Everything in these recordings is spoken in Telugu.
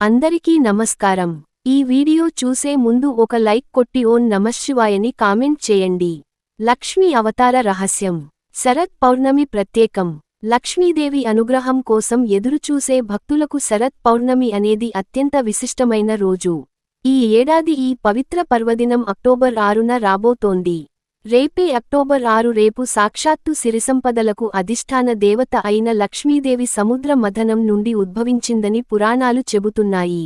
అందరికీ నమస్కారం. ఈ వీడియో చూసే ముందు ఒక లైక్ కొట్టి ఓన్ నమశివాయని కామెంట్ చేయండి. లక్ష్మీ అవతార రహస్యం. శరత్ పౌర్ణమి ప్రత్యేకం. లక్ష్మీదేవి అనుగ్రహం కోసం ఎదురుచూసే భక్తులకు శరత్ పౌర్ణమి అనేది అత్యంత విశిష్టమైన రోజు. ఈ ఏడాది ఈ పవిత్ర పర్వదినం అక్టోబర్ ఆరున రాబోతోంది. రేపే అక్టోబర్ ఆరు రేపు సాక్షాత్తు సిరిసంపదలకు అధిష్టాన దేవత అయిన లక్ష్మీదేవి సముద్ర మథనం నుండి ఉద్భవించిందని పురాణాలు చెబుతున్నాయి.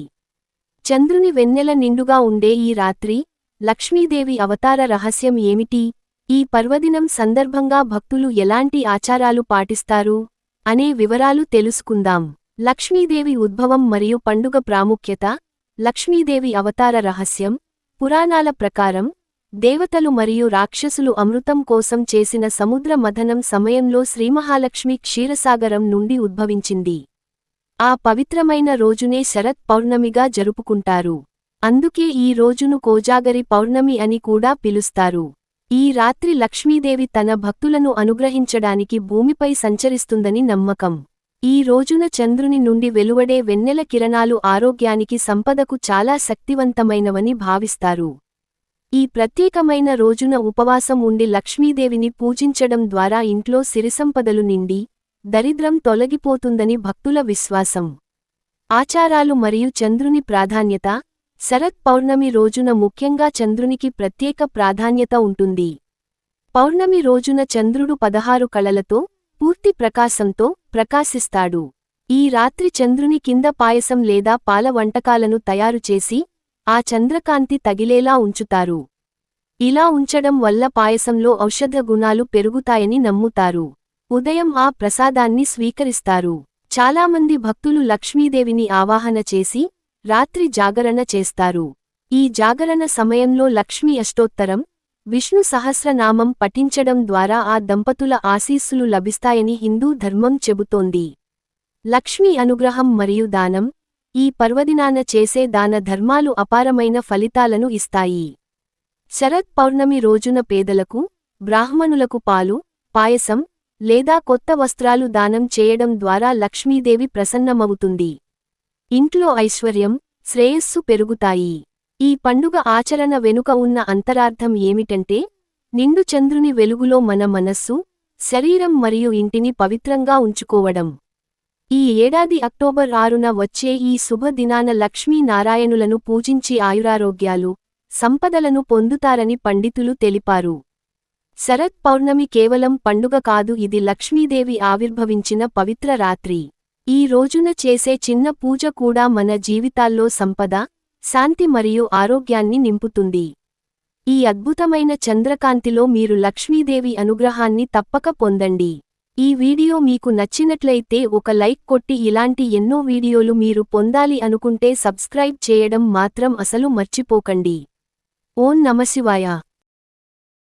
చంద్రుని వెన్నెల నిండుగా ఉండే ఈ రాత్రి లక్ష్మీదేవి అవతార రహస్యం ఏమిటి? ఈ పర్వదినం సందర్భంగా భక్తులు ఎలాంటి ఆచారాలు పాటిస్తారు? అనే వివరాలు తెలుసుకుందాం. లక్ష్మీదేవి ఉద్భవం మరియు పండుగ ప్రాముఖ్యత లక్ష్మీదేవి అవతార రహస్యం పురాణాల ప్రకారం దేవతలు మరియు రాక్షసులు అమృతం కోసం చేసిన సముద్ర మథనం సమయంలో శ్రీమహాలక్ష్మి క్షీరసాగరం నుండి ఉద్భవించింది. ఆ పవిత్రమైన రోజునే శరత్ పౌర్ణమిగా జరుపుకుంటారు. అందుకే ఈ రోజును కోజాగరి పౌర్ణమి అని కూడా పిలుస్తారు. ఈ రాత్రి లక్ష్మీదేవి తన భక్తులను అనుగ్రహించడానికి భూమిపై సంచరిస్తుందని నమ్మకం. ఈ రోజున చంద్రుని నుండి వెలువడే వెన్నెల కిరణాలు ఆరోగ్యానికి సంపదకు చాలా శక్తివంతమైనవని భావిస్తారు. ఈ ప్రత్యేకమైన రోజున ఉపవాసం ఉండి లక్ష్మీదేవిని పూజించడం ద్వారా ఇంట్లో సిరిసంపదలు నిండి దరిద్రం తొలగిపోతుందని భక్తుల విశ్వాసం. ఆచారాలు మరియు చంద్రుని ప్రాధాన్యత శరత్ పౌర్ణమి రోజున ముఖ్యంగా చంద్రునికి ప్రత్యేక ప్రాధాన్యత ఉంటుంది. పౌర్ణమి రోజున చంద్రుడు పదహారు కళలతో పూర్తి ప్రకాశంతో ప్రకాశిస్తాడు. ఈ రాత్రి చంద్రుని కింద పాయసం లేదా పాల వంటకాలను తయారుచేసి ఆ చంద్రకాంతి తగిలేలా ఉంచుతారు. ఇలా ఉంచడం వల్ల పాయసంలో ఔషధ గుణాలు పెరుగుతాయని నమ్ముతారు. ఉదయం ఆ ప్రసాదాన్ని స్వీకరిస్తారు. చాలామంది భక్తులు లక్ష్మీదేవిని ఆవాహన చేసి రాత్రి జాగరణ చేస్తారు. ఈ జాగరణ సమయంలో లక్ష్మీ అష్టోత్తరం విష్ణు సహస్రనామం పఠించడం ద్వారా ఆ దంపతుల ఆశీస్సులు లభిస్తాయని హిందూ ధర్మం చెబుతోంది. లక్ష్మీ అనుగ్రహం మరియు దానం ఈ పర్వదినాన చేసే దాన ధర్మాలు అపారమైన ఫలితాలను ఇస్తాయి. శరత్ పౌర్ణమి రోజున పేదలకు బ్రాహ్మణులకు పాలు పాయసం లేదా కొత్త వస్త్రాలు దానం చేయడం ద్వారా లక్ష్మీదేవి ప్రసన్నమవుతుంది. ఇంట్లో ఐశ్వర్యం శ్రేయస్సు పెరుగుతాయి. ఈ పండుగ ఆచరణ వెనుక ఉన్న అంతరార్థం ఏమిటంటే నిండు చంద్రుని వెలుగులో మన మనస్సు శరీరం మరియు ఇంటిని పవిత్రంగా ఉంచుకోవడం. ఈ ఏడాది అక్టోబర్ ఆరున వచ్చే ఈ శుభదినాన లక్ష్మీనారాయణులను పూజించి ఆయురారోగ్యాలు సంపదలను పొందుతారని పండితులు తెలిపారు. శరత్ పౌర్ణమి కేవలం పండుగ కాదు ఇది లక్ష్మీదేవి ఆవిర్భవించిన పవిత్ర రాత్రి. ఈ రోజున చేసే చిన్న పూజ కూడా మన జీవితాల్లో సంపద శాంతి మరియు ఆరోగ్యాన్ని నింపుతుంది. ఈ అద్భుతమైన చంద్రకాంతిలో మీరు లక్ష్మీదేవి అనుగ్రహాన్ని తప్పక పొందండి. ఈ వీడియో మీకు నచ్చినట్లయితే ఒక లైక్ కొట్టి ఇలాంటి ఎన్నో వీడియోలు మీరు పొందాలి అనుకుంటే సబ్స్క్రైబ్ చేయడం మాత్రం అసలు మర్చిపోకండి. ఓం నమశివాయ